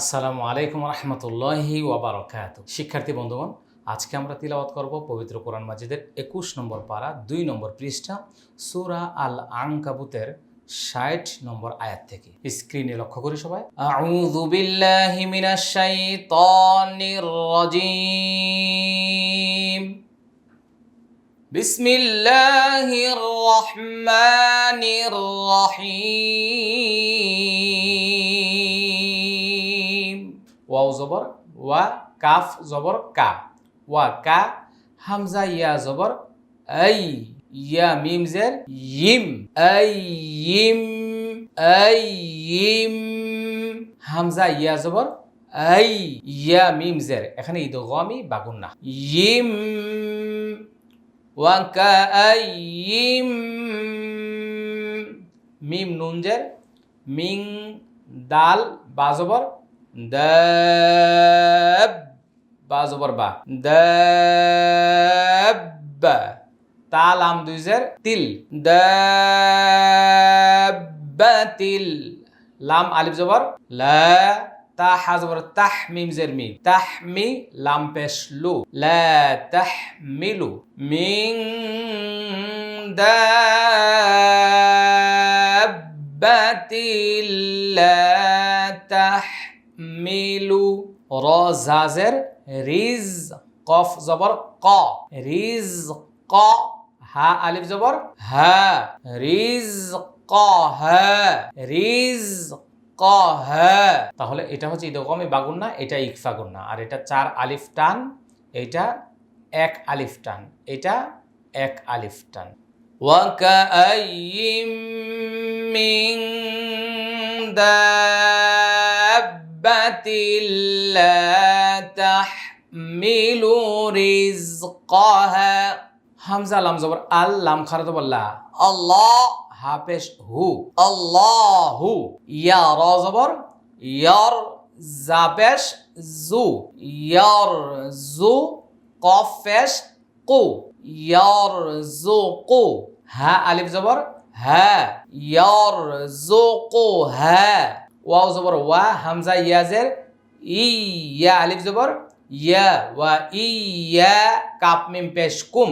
আসসালামু আলাইকুম রহমতুল্লাহি ওবরাকাত শিক্ষার্থী বন্ধুগণ, আজকে আমরা তিলাওয়াত করব পবিত্র কোরআন মাজিদের একুশ নম্বর পারা দুই নম্বর পৃষ্ঠা, সুরা আল আংকাবুতের ষাট নম্বর আয়াত থেকে। স্ক্রিনে লক্ষ্য করি সবাই। আউযু বিল্লাহি মিনাশ শাইতানির জবর ওয়া কাফ জবর কা। ওয়া কা, হামজা, ইয়া জবর আই, ইয়া, মিম জের ইম। ইম ইম। হামজা, ইয়া জবর আই, ইয়া, মিম জের এখানে ঈদ গমি বাগুন না। ইম ওয়াকাইম মিম নুনজের মিং, দাল বাজবর দাব বাজবর বা দাব তাল আম দুইজের তিল দাবাতিল লাম আলিফ জবর লা তা হা জবর তাহ মিম জের মি তাহমি লাম পেশ লু লা তাহমিলু মিন দাব্বাতিল লা তাহমিলু র জাজের রিজ কফ জবর ক রিজ ক হা আলিফ জবর হা রিজ ক হা রিজ ক হা তাহলে এটা হচ্ছে ইদগমে বাগুন না এটা ইকফা গুন্না আর এটা চার আলিফ টান এটা এক আলিফ টান এটা এক আলিফ টান وكأين من دابة لا تحمل رزقها হামজা লাম জবর আল লাম খারাত বল্লা আল্লাহ হাফেশ হু আল্লাহু ইয়া র জবর ইয়ার জাপেশ জু ইয়ার জু কফেশ কু ইয়ার জু কু হা আলিফ জবর হা ইয়ার জু কু হা ওয়াও জবর ওয়া হামজা ইয়াজের ই ইয়া আলিফ জবর ইয়া ওয়া ইয়া কাপ মিম পেশ কুম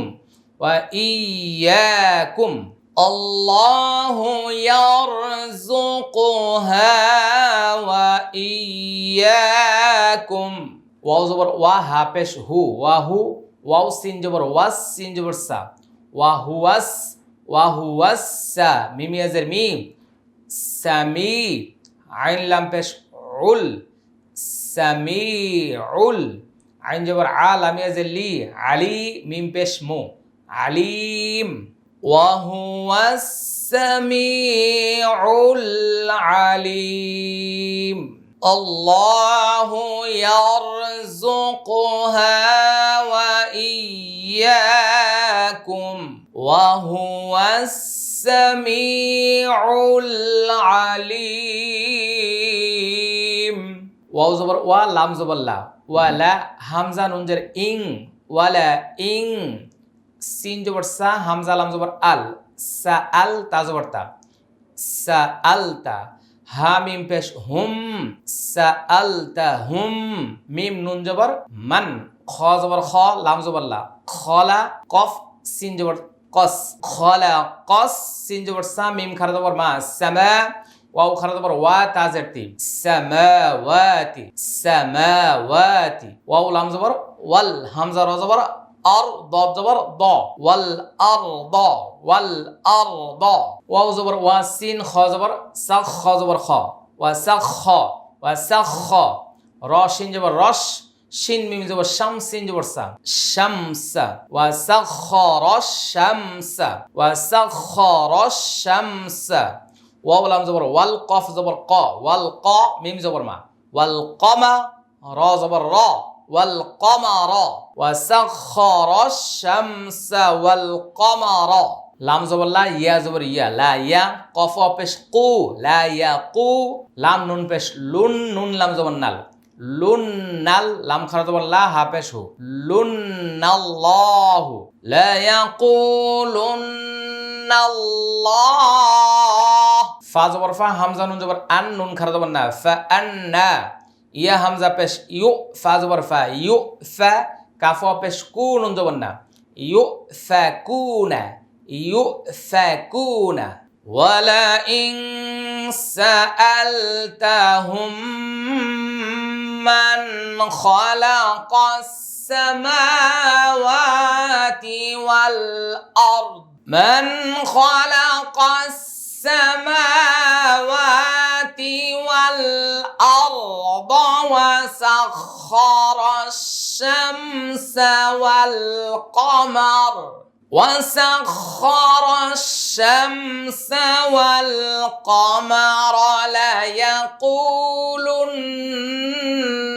وإياكم الله يرزقها وإياكم ওয়াও জবর ওয়া হা পেশ হু ওয়া হু ওয়াও সিন জবর ওয়াস সিন জবর সা ওয়া হুয়াস ওয়া হুয়াসা মিম ইয়াজের মিম সামি আইন লাম পেশ উল সামিউল আইন জবর আ লাম ইয়াজের লি আলি মিম পেশ মু عليم وهو السميع العليم الله يرزقها وإياكم وهو السميع العليم ওয়াও জবর, ওয়া লাম জবর লা ওয়ালা হামজা নুনজের ইং ওয়ালা ইং, সিন জবর সা, হামজা লাম জবর আল, সা আল তা জবর তা, সা আল তা হা মিম পেশ হুম, সা আল তা হুম, মিম নুন জবর মান, খ জবর খ, লাম জবর লা খলা কফ, সিন জবর কস খলা কস, সিন জবর সা, মিম খারা জবর মা, সামা ওয়াও খারা জবর ওয়া তা জেরতি সামাওয়াতি সামাওয়াতি ওয়াও লাম জবর ওয়াল হামজা র জবর আর দ জবর দ ওয়াল আর দ ওয়াল আর দ ওয়াও জবর ওয়া সিন খ জবর সাখ খ জবর খ ওয়া সাখ খ ওয়া সাখ খ র সিন জবর রস শিন মিম জবর শাম واو لام زبر والقاف زبر قا والقا ميم زبر ما. والقما را زبر را والقمر وسخر الشمس والقمر. لام زبر لا يا زبر يا لا يا قاف بش قو لا يا قو. لام نون بش لون نون لام زبر نال. লুন নাল লাম খারা জবর লা হা পেশ হু লুন নাল্লাহু লা ইয়াকুলুন্নাল্লাহ ফা জবর ফা হামজা নুন জবর আন নুন খারা জবর না ফা আন্না ইয়া হামজা পেশ ইউ ফা জবর ফা ইউ ফা কাফা পেশ কু নুন জবর না ইউ ফা কুনা ইউ ফা কুনা ولئن سألتهم من خلق السماوات والأرض. من خلق السماوات والأرض وسخر الشمس والقمر. وسخر الشمس والقمر ليقولن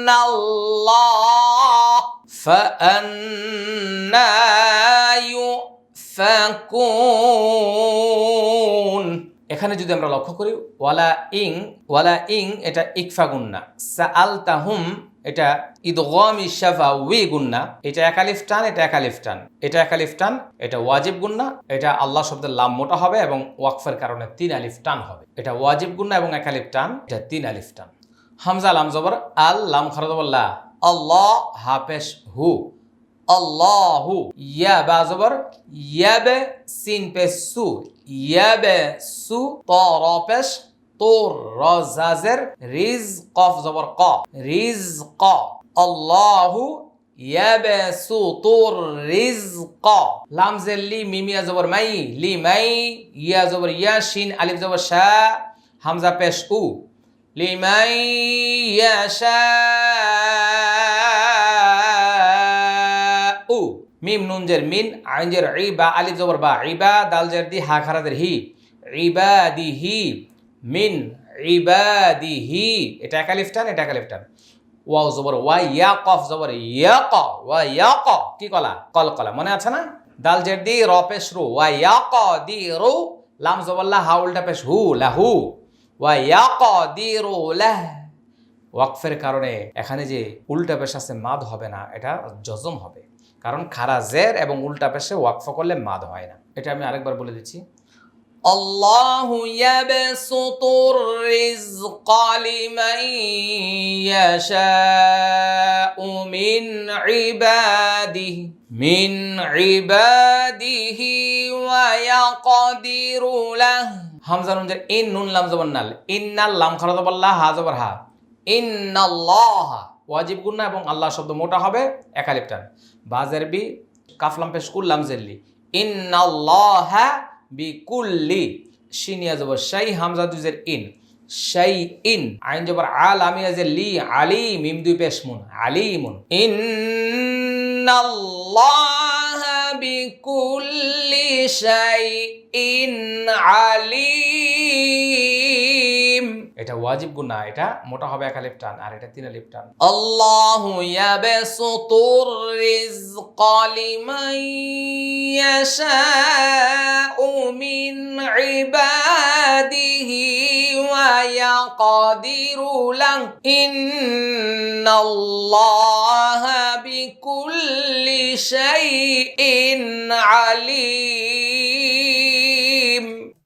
الله فأنا يؤفكون. এখানে যদি আমরা লক্ষ্য করি, ওয়ালা ইং ওয়ালা ইং এটা ইকফা গুন্না। সা আল তাহুম এটা ইদগম ইশাফা উই গুন্না। এটা একালিফ টান, এটা একালিফ টান। এটা একালিফ টান, এটা ওয়াজিব গুন্না। এটা আল্লাহ শব্দের লাম মোটা হবে এবং ওয়াকফের কারণে তিন আলিফ টান হবে। এটা ওয়াজিব গুন্না এবং একালিফ টান, এটা তিন আলিফ টান। হামজা লাম জবর আল লাম খরদবল্লা আল্লাহ হাফেশ হু। আল্লাহু ইয়া বা জবর ইয়াবে সিন পেশ সু ইয়াবে সু ত র পেশ তোর রজাজের রিজ কফ জবর ক রিজ ক আল্লাহু ইয়াবে সু তোর রিজ ক লামজের লি মিমিয়া জবর মাই লি মাই ইয়া জবর ইয়া শিন আলিফ জবর শা হামজা পেশ উ লিমাই ইয়াশা মিম নুনজের মিন আইনজের ইবা আলিফ জবর বা ইবা দালজের দি, হা খারাদের হি। ইবা দি হি মিন ইবা দি হি এটা একালিফ টান, এটা একালিফ টান। ওয়াও জবর ওয়া ইয়া, কফ জবর ইয়া, ক, ওয়া, ইয়া, ক। কি কলা? কল, কলা। মনে আছে না? দাল জের দি, র পেশ রু, ওয়া, ইয়া, ক, দি, রু। লাম জবল্লা হা, উল্টা পেশ হু লাহু ওয়া, ইয়া, ক, দি, রু লাহ ওয়াকফের কারণে এখানে যে উল্টা পেশ আছে, মাদ হবে না, এটা জজম হবে। কারণ খারা জের এবং উল্টা পেশে ওয়াকফ করলে মাদ হয় না এটা আমি আরেকবার বলে দিচ্ছি الله يبسط الرزق لمن يشاء من عباده من عباده ويقدر له হামজা নুন যে ইন নুন লাম জবর নাল ইন্নাল লাম খারাজ বল্লাহ হা জবর হা ইন্নাল্লাহ ওয়াজিব গুন্না এবং আল্লাহ শব্দ মোটা হবে একালিপ টান বাজের বি কাফলাম পেশ কুল্লাম জেল্লি। ইন্নাল্লাহা বিকুল্লি। শিনিয়া জবর শাই হামজা দুজের ইন। শাই ইন। আইন জবর আল আমি আজের লি আলি মিম দুই পেশমুন আলিমুন। ইন্নাল্লাহা বিকুল্লি শাইইন আলিম। এটা ওয়াজিব গুনা এটা মোটা হবে এক আলিফ টান আর এটা তিন আলিফ টান। আল্লাহু ইয়াবসুতুর রিজক লিমান ইয়াশাউ মিন ইবাদিহি ওয়া ইয়াকদিরু লাহ। ইন্নাল্লাহা বিকুল্লি শাইইন আলিম।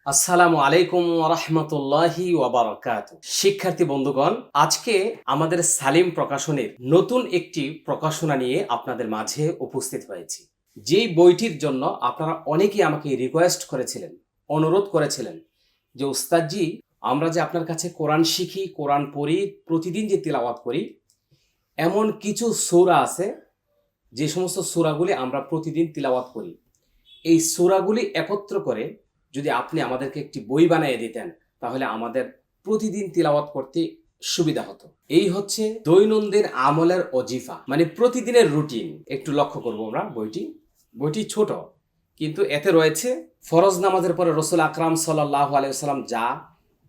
আসসালামু আলাইকুম রহমতুল্লাহি ওয়াবারাকাত শিক্ষার্থী বন্ধুগণ, আজকে আমাদের সালিম প্রকাশনের নতুন একটি প্রকাশনা নিয়ে আপনাদের মাঝে উপস্থিত হয়েছি। যেই বইটির জন্য আপনারা অনেকেই আমাকে রিকোয়েস্ট করেছিলেন, অনুরোধ করেছিলেন যে, উস্তাদজি, আমরা যে আপনার কাছে কোরআন শিখি, কোরআন পড়ি, প্রতিদিন যে তিলাওয়াত করি, এমন কিছু সূরা আছে, যে সমস্ত সূরাগুলি আমরা প্রতিদিন তিলাওয়াত করি। এই সূরাগুলি একত্র করে যদি আপনি আমাদেরকে একটি বই বানিয়ে দিতেন, তাহলে আমাদের প্রতিদিন তিলাওয়াত করতে সুবিধা হতো। এই হচ্ছে দৈনন্দিন আমলের অজিফা মানে প্রতিদিনের রুটিন। একটু লক্ষ্য করব আমরা বইটি। বইটি ছোট, কিন্তু এতে রয়েছে ফরজ নামাজের পরে রসুল আকরাম সাল্লাহ আলাইসাল্লাম যা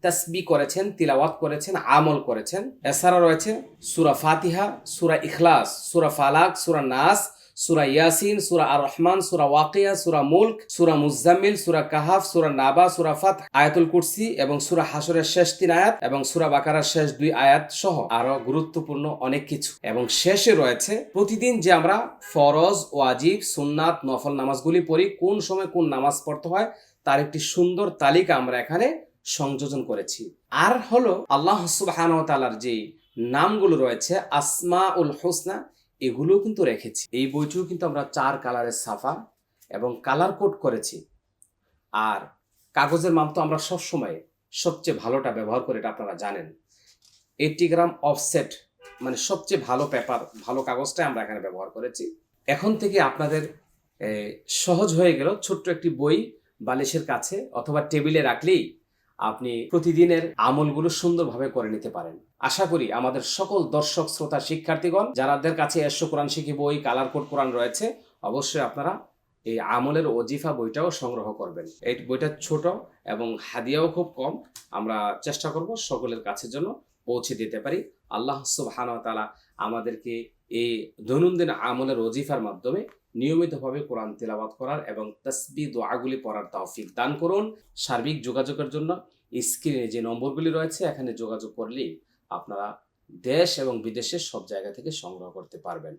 তাসবি করেছেন, তিলাওয়াত করেছেন, আমল করেছেন, এছাড়া রয়েছে সুরা ফাতিহা, সুরা ইখলাস, সুরা ফালাক, সুরা নাস সুরা ইয়াসিন, সুরা আর রহমান সুরা ওয়াকিয়া, সুরা মুলক, সুরা মুজাম্মিল, সুরা কাহাফ, সুরা নাবা, সুরা ফাত, আয়াতুল কুরসি এবং সুরা হাসরের শেষ তিন আয়াত এবং সুরা বাকারার শেষ দুই আয়াত সহ আরও গুরুত্বপূর্ণ অনেক কিছু। এবং শেষে রয়েছে, প্রতিদিন যে আমরা ফরজ, ওয়াজিব, সুন্নাত, নফল নামাজগুলি পড়ি, কোন সময় কোন নামাজ পড়তে হয়, তার একটি সুন্দর তালিকা আমরা এখানে সংযোজন করেছি। আর হলো আল্লাহ তালার যে নামগুলো রয়েছে আসমা উল হোসনা এগুলোও কিন্তু রেখেছি। এই বইটিও কিন্তু আমরা চার কালারের সাফা এবং কালার কোড করেছি। আর কাগজের মাপ তো আমরা সবসময় সবচেয়ে ভালোটা ব্যবহার করি এটা আপনারা জানেন। এইটি গ্রাম অফসেট মানে সবচেয়ে ভালো পেপার ভালো কাগজটাই আমরা এখানে ব্যবহার করেছি। এখন থেকে আপনাদের সহজ হয়ে গেল ছোট্ট একটি বই বালিশের কাছে অথবা টেবিলে রাখলেই আপনি প্রতিদিনের আমলগুলো সুন্দরভাবে করে নিতে পারেন। আশা করি আমাদের সকল দর্শক, শ্রোতা, শিক্ষার্থীগণ, যারাদের কাছে এসো কোরআন শিখি বই, কালার কোড কোরআন রয়েছে, অবশ্যই আপনারা এই আমলের ওজিফা বইটাও সংগ্রহ করবেন। এই বইটা ছোট এবং হাদিয়াও খুব কম। আমরা চেষ্টা করব সকলের কাছের জন্য পৌঁছে দিতে পারি। আল্লাহ সুবহানাহু ওয়া তাআলা আমাদেরকে এই দৈনন্দিন আমলের ওজিফার মাধ্যমে নিয়মিতভাবে কোরআন তেলাওয়াত করার এবং তসবি দোয়াগুলি পড়ার তৌফিক দান করুন। সার্বিক যোগাযোগের জন্য স্ক্রিনে যে নম্বরগুলি রয়েছে, এখানে যোগাযোগ করলেই আপনারা দেশ এবং বিদেশের সব জায়গা থেকে সংগ্রহ করতে পারবেন।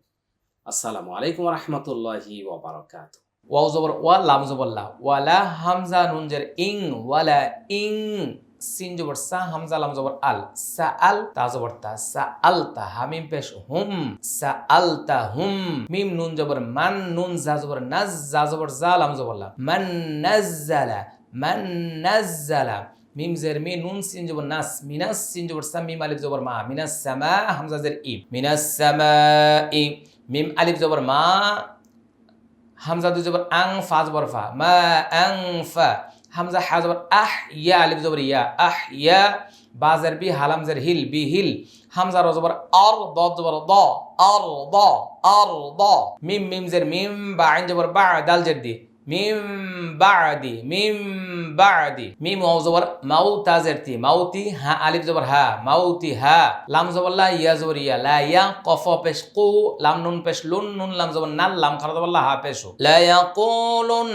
আসসালামু আলাইকুম রহমতুল্লাহি ওবরাকাত ওয়াও জবর, ওয়া লাম জবর লা, ওয়ালা হামজা নুন জের ইং, ওয়ালা ইং, সিন জবর সা, হামজা লাম জবর আল, সা আল তা জবর তা, সা আল তা হামিম পেশ হুম, সা আল তা হুম, মিম নুন জবর মান নুন, জা জবর নাজ, জা জবর জা, লাম জবর মান নাজ্জালা মান নাজ্জালা। মিম জের মি, নুন, সিন, জবর নাস, মিনাস, সিন, জবর সা মিম, আলিফ, জবর মা, মিনাস, সামা, হামজা জের ই মিনাস, সামা ই মিম, আলিফ, জবর মা, হামজা, দুই, জবর আং, ফা, জবর ফা, মা, আং, ফা, হামজা, হা, জবর আহ, ইয়া, আলিফ, জবর ইয়া, আহ, ইয়া বাজার বি, হালাম, জের হিল, বি, হিল, হামজা, র, জবর আর দ, জবর দ আর দ আর দ, মিম মিম, জের মিম, বা আইন, জবর বা, দাল, জের দি মিম বাদি মিম বাদি। মিম ওয়াও জবর মাউ তা মাউতি, হা, আলিফ জবর হা, মাউতি, হা। লাম জবর লা, ইয়া জবর ইয়া, লা ইয়া, কফ পেশ কু, লাম নুন পেশ লুন, নুন লাম জবর নাল, লাম খারা জবর লা, হা পেশু লা ইয়াকুলুন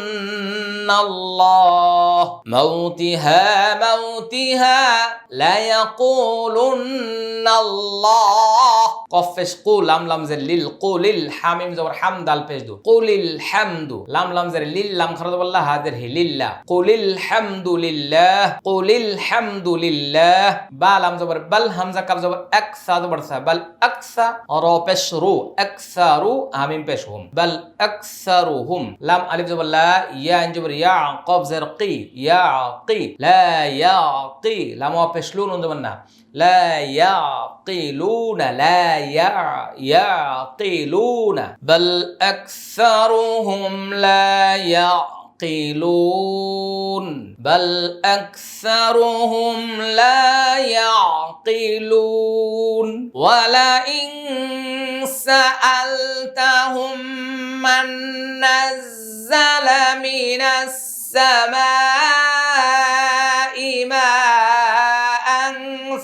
আল্লাহ মাউতিহা মাউতিহা লা ইয়াকুলুন আল্লাহ কফ পেশ কু, লাম লাম জের লিল কু লিল হামিম জবর হাম দাল পেশ দু, কুলিল হামদু, লাম লাম জের লিল لام خرج والله هادر هي لله قل الحمد لله قل الحمد لله. با لام زبر بل همزه كاف زبر اكسا زبر سا بل اكسا رو پیش رو اكسر همين پیش هم بل أكثرهم. لام الف زبر لا يا انجبر يا عقب زرقي يا عقي لا يا عقي لام پیش لون زبرنا. لا يعقلون لا يع يعقلون. بل أكثرهم لا يعقلون بل أكثرهم لا يعقلون. ولئن سألتهم من نزل من السماء ماء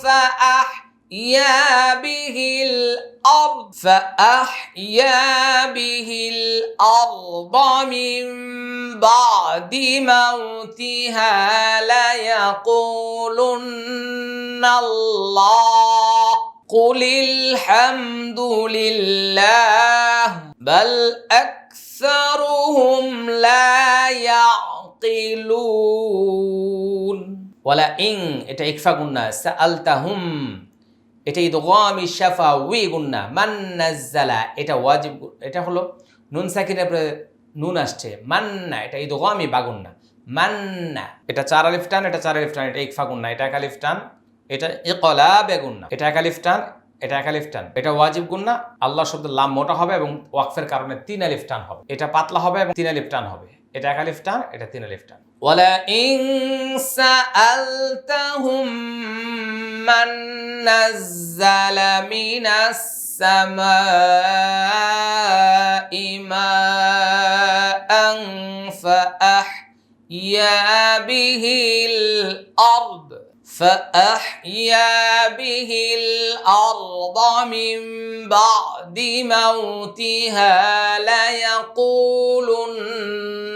فأحيا به الأرض فأحيا به الأرض من بعد موتها ليقولن الله قل الحمد لله بل أكثرهم لا يعقلون. ولئن فقلنا سألتهم এটা ইদগামি শাফা উই গুন্না মান নাজ্জালা এটা ওয়াজিব এটা হলো নুন সাকিনের নুন আসছে, মান্না, এটা ইদগামি বাগুন্না মান্না, এটা চার আলিফ টান, এটা চার আলিফ টান, এটা ইকফা গুন্না, এটা এক আলিফ টান, এটা ইকলা বেগুন্না এটা এক আলিফ টান, এটা এক আলিফ টান, এটা ওয়াজিব গুন্না, আল্লাহ শব্দ লাম মোটা হবে এবং ওয়াকফের কারণে তিন আলিফ টান হবে, এটা পাতলা হবে এবং তিন আলিফ টান হবে। এটা এক আলিফ টান এটা তিন আলিফ টান ওয়ালা ইন সাআলতাহুম মান নাযালা মিনাস সামাই মাআন ফাআহইয়া বিহিল আরদ। فأحيا به الأرض من بعد موتها ليقولن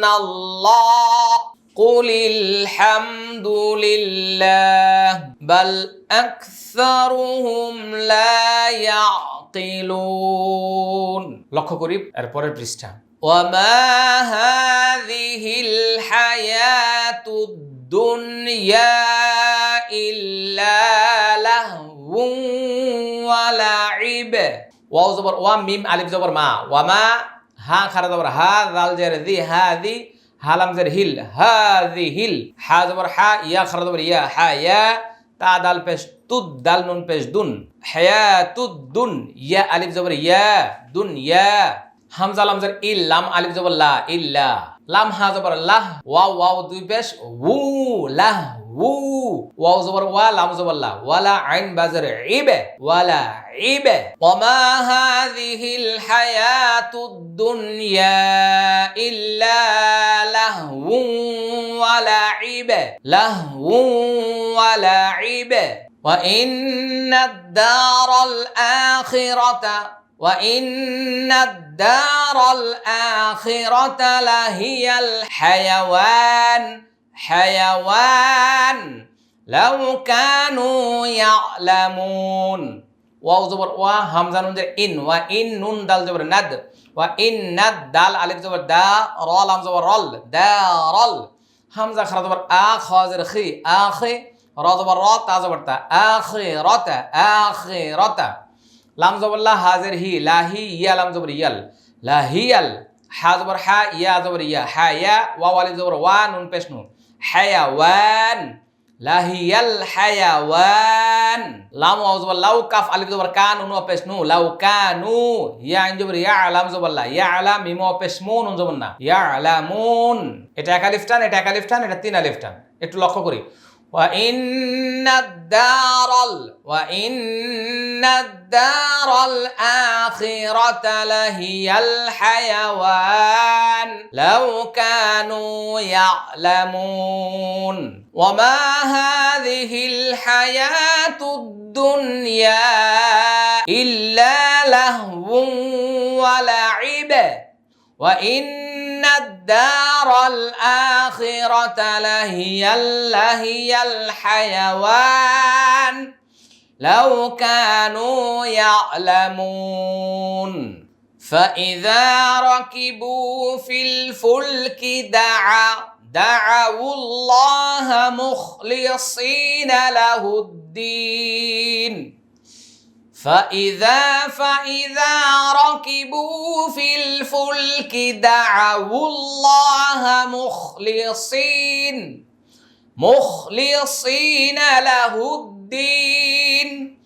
الله قل الحمد لله بل أكثرهم لا يعقلون لقد قريب أربور بريستا وما هذه الحياة الدنيا ওয়াও জবর ওয়া মিম আলিফ জবর মা ওয়া হা খারা জবর হা দাল জের দি হা দি হালাম জের হিল হা দি হিল হা জবর হা ইয়া খারা জবর ইয়া হা ইয়া তা দাল পেশ তুদ দাল নুন পেশ দুন হায়াতুদ দুন ইয়া আলিফ জবর ইয়া দুন ইয়া হামজা লাম জের ইল লাম আলিফ জবর লা ইল্লা লাম হা জবর লাহ ওয়াও ওয়াও দুই পেশ উ লাহ উ ওয়াও জবর ওয়া লাম জবর লা ওয়ালা আইন বাজার ইবে ওয়ালা ইবে ওমা হাযিহিল হায়াতুদ দুনিয়া ইল্লা লাহউ ওয়ালা ইবে লাহউ ওয়ালা ইবে وإن الدار الآخرة وإن الدار الآخرة لهي الحيوان হায়াওয়ান লাউ কানু ইয়ালামুন। ওয়া জবর, ওয়া হামজা নুন জের ইন, ওয়া ইন নুন দাল জবর নাদ, ওয়া ইন নাদ দাল আলিফ জবর দা রা লাম জবর রল, দা রল। হামজা খরা জবর আ, খ জের খি আখি র জবর র, তা জবর তা আখি রতা আখি রতা লাম জবর লা হাজের হি লাহি ইয়া, লাম জবর ইয়াল। লাহিয়াল হা জবর হা, ইয়া জবর ইয়া, হা, ইয়া ওয়া আলিফ জবর ওয়া, নুন পেশ নুন হায়াওয়ান লাহিয়াল হায়াওয়ান লাম জবর লাউ কাফ আলিফ জবর কান নুন ওয়া পেশ নু লাউ কানু ইয়া আইন জবর ইয়া আলাম লা ইয়া আলাম ওয়া পেশ মু নুন জবর না ইয়া আলামুন এটা এক আলিফ টান এটা এক আলিফ টান এটা তিন আলিফ টান একটু লক্ষ্য করি وإن الدار ال- وإن الدار الآخرة لهي الحيوان. لو كانوا يعلمون. وما هذه الحياة الدنيا إلا لهو ولعب. وإن الدار الآخرة لهي لهي الحيوان لو كانوا يعلمون فإذا ركبوا في الفلك دعا دعوا الله مخلصين له الدين فإذا فإذا ركبوا في الفلك دعوا الله مخلصين مخلصين له الدين.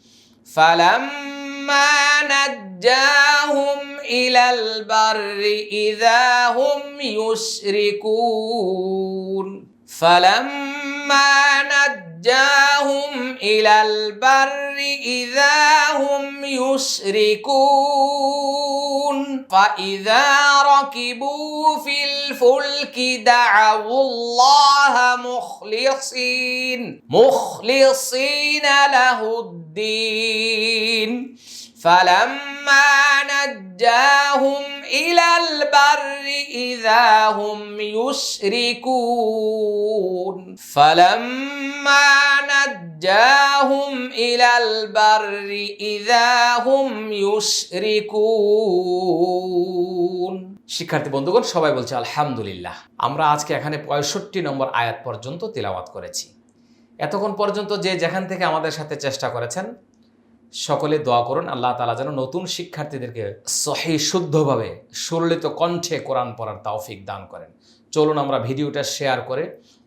فلما نجاهم إلى البر إذا هم يشركون فلما نجاهم إلى البر إذا هم يشركون فإذا ركبوا في الفلك دعوا الله مخلصين. مخلصين له الدين. فلما نجاهم إلى البر إذا هم يشركون فلما نجاهم إلى البر إذا هم يشركون শিক্ষার্থী বন্ধুগণ সবাই বলছে আলহামদুলিল্লাহ আমরা আজকে এখানে পঁয়ষট্টি নম্বর আয়াত পর্যন্ত তিলাওয়াত করেছি এতক্ষণ পর্যন্ত যে যেখান থেকে আমাদের সাথে চেষ্টা করেছেন সকলে দোয়া করুন আল্লাহ তালা যেন নতুন শিক্ষার্থীদেরকে সহি শুদ্ধভাবে সুললিত কণ্ঠে কোরআন পড়ার তৌফিক দান করেন চলুন আমরা ভিডিওটা শেয়ার করে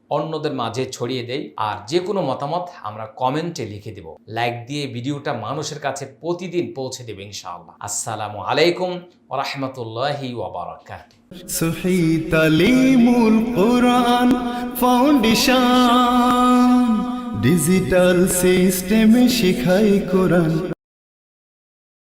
অন্যদের মাঝে ছড়িয়ে দেই আর যে কোনো মতামত আমরা কমেন্টে লিখে দেব। লাইক দিয়ে ভিডিওটা মানুষের কাছে প্রতিদিন পৌঁছে দেবে ইনশাআল্লাহ। আসসালামু আলাইকুম ওরহমতুল্লাহি ওবরাকাত কোরআন ফাউন্ডেশন, ডিজিটাল সিস্টেমে শিখাই কোরআন।